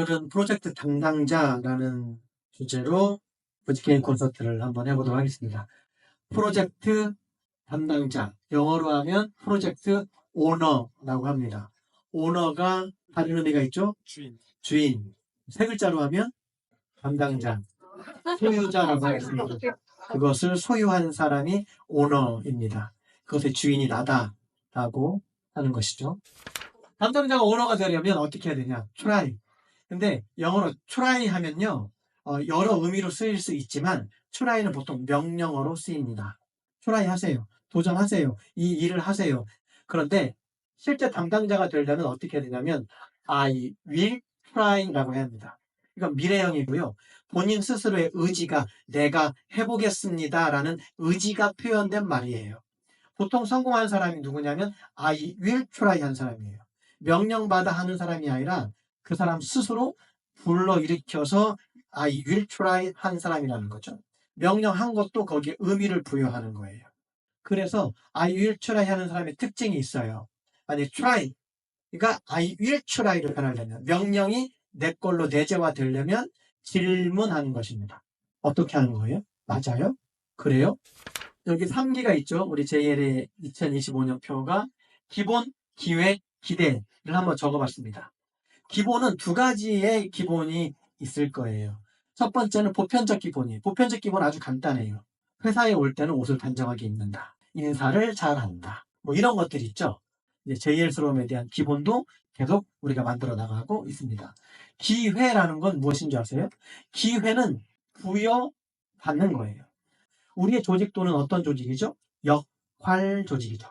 오늘은 프로젝트 담당자라는 주제로 부지게임 콘서트를 한번 해보도록 하겠습니다. 프로젝트 담당자, 영어로 하면 프로젝트 오너라고 합니다. 오너가 다른 의미가 있죠? 주인. 주인. 세 글자로 하면 담당자, 소유자라고 하겠습니다. 그것을 소유한 사람이 오너입니다. 그것의 주인이 나다라고 하는 것이죠. 담당자가 오너가 되려면 어떻게 해야 되냐? try. 근데 영어로 try 하면요. 어, 여러 의미로 쓰일 수 있지만 try는 보통 명령어로 쓰입니다. try 하세요. 도전하세요. 이 일을 하세요. 그런데 실제 담당자가 되려면 어떻게 해야 되냐면 I will try라고 해야 합니다. 이건 미래형이고요. 본인 스스로의 의지가 내가 해보겠습니다라는 의지가 표현된 말이에요. 보통 성공한 사람이 누구냐면 I will try 한 사람이에요. 명령받아 하는 사람이 아니라 그 사람 스스로 불러일으켜서 I will try 한 사람이라는 거죠. 명령한 것도 거기에 의미를 부여하는 거예요. 그래서 I will try 하는 사람의 특징이 있어요. 만약 try, 그러니까 I will try를 변하려면 명령이 내 걸로 내재화 되려면 질문하는 것입니다. 어떻게 하는 거예요? 맞아요? 그래요? 여기 3기가 있죠. 우리 JL의 2025년 표가 기본, 기획, 기대를 한번 적어봤습니다. 기본은 두 가지의 기본이 있을 거예요. 첫 번째는 보편적 기본이. 보편적 기본 아주 간단해요. 회사에 올 때는 옷을 단정하게 입는다. 인사를 잘한다. 뭐 이런 것들 있죠. 이제 JL스러움에 대한 기본도 계속 우리가 만들어 나가고 있습니다. 기회라는 건 무엇인지 아세요? 기회는 부여받는 거예요. 우리의 조직도는 어떤 조직이죠? 역할 조직이죠.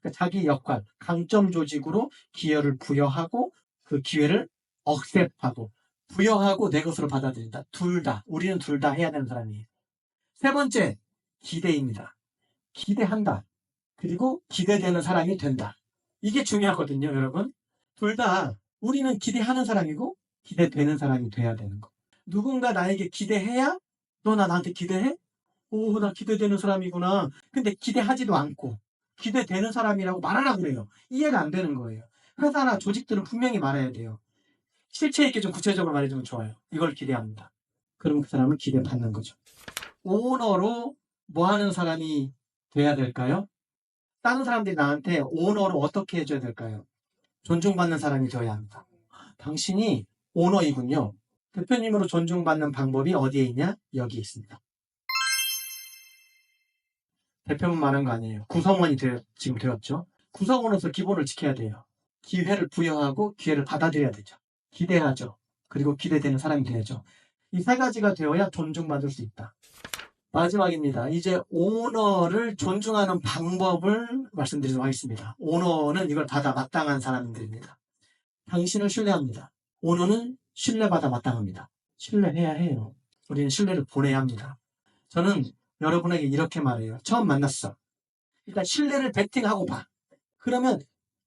그러니까 자기 역할, 강점 조직으로 기회를 부여하고 그 기회를 억셉하고 부여하고 내 것으로 받아들인다. 둘 다. 우리는 둘 다 해야 되는 사람이에요. 세 번째, 기대입니다. 기대한다. 그리고 기대되는 사람이 된다. 이게 중요하거든요, 여러분. 둘 다 우리는 기대하는 사람이고 기대되는 사람이 돼야 되는 거. 누군가 나에게 기대해야 너 나 나한테 기대해? 오, 나 기대되는 사람이구나. 근데 기대하지도 않고 기대되는 사람이라고 말하라 그래요. 이해가 안 되는 거예요. 회사나 조직들은 분명히 말해야 돼요. 실체 있게 좀 구체적으로 말해주면 좋아요. 이걸 기대합니다. 그럼 그 사람은 기대받는 거죠. 오너로 뭐 하는 사람이 돼야 될까요? 다른 사람들이 나한테 오너로 어떻게 해줘야 될까요? 존중받는 사람이 되어야 합니다. 당신이 오너이군요. 대표님으로 존중받는 방법이 어디에 있냐? 여기 있습니다. 대표만 말한 거 아니에요. 구성원이 되, 지금 되었죠. 구성원으로서 기본을 지켜야 돼요. 기회를 부여하고 기회를 받아들여야 되죠. 기대하죠. 그리고 기대되는 사람이 돼야죠. 이 세 가지가 되어야 존중받을 수 있다. 마지막입니다. 이제 오너를 존중하는 방법을 말씀드리도록 하겠습니다. 오너는 이걸 받아 마땅한 사람들입니다. 당신을 신뢰합니다. 오너는 신뢰받아 마땅합니다. 신뢰해야 해요. 우리는 신뢰를 보내야 합니다. 저는 여러분에게 이렇게 말해요. 처음 만났어. 일단 신뢰를 베팅하고 봐. 그러면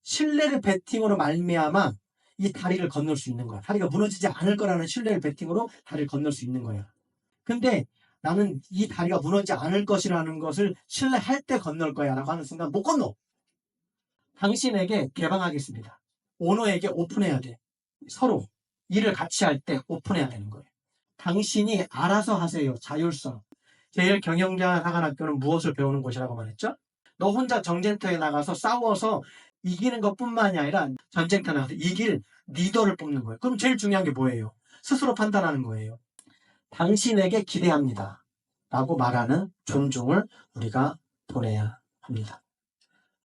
신뢰를 베팅으로 말미암아 이 다리를 건널 수 있는 거야. 다리가 무너지지 않을 거라는 신뢰를 베팅으로 다리를 건널 수 있는 거야. 근데 나는 이 다리가 무너지지 않을 것이라는 것을 신뢰할 때 건널 거야 라고 하는 순간 못 건너. 당신에게 개방하겠습니다. 오너에게 오픈해야 돼. 서로 일을 같이 할 때 오픈해야 되는 거예요. 당신이 알아서 하세요. 자율성. 제일 경영자 사관학교는 무엇을 배우는 곳이라고 말했죠? 너 혼자 정쟁터에 나가서 싸워서 이기는 것뿐만이 아니라 전쟁터 나가서 이길 리더를 뽑는 거예요. 그럼 제일 중요한 게 뭐예요? 스스로 판단하는 거예요. 당신에게 기대합니다. 라고 말하는 존중을 우리가 보내야 합니다.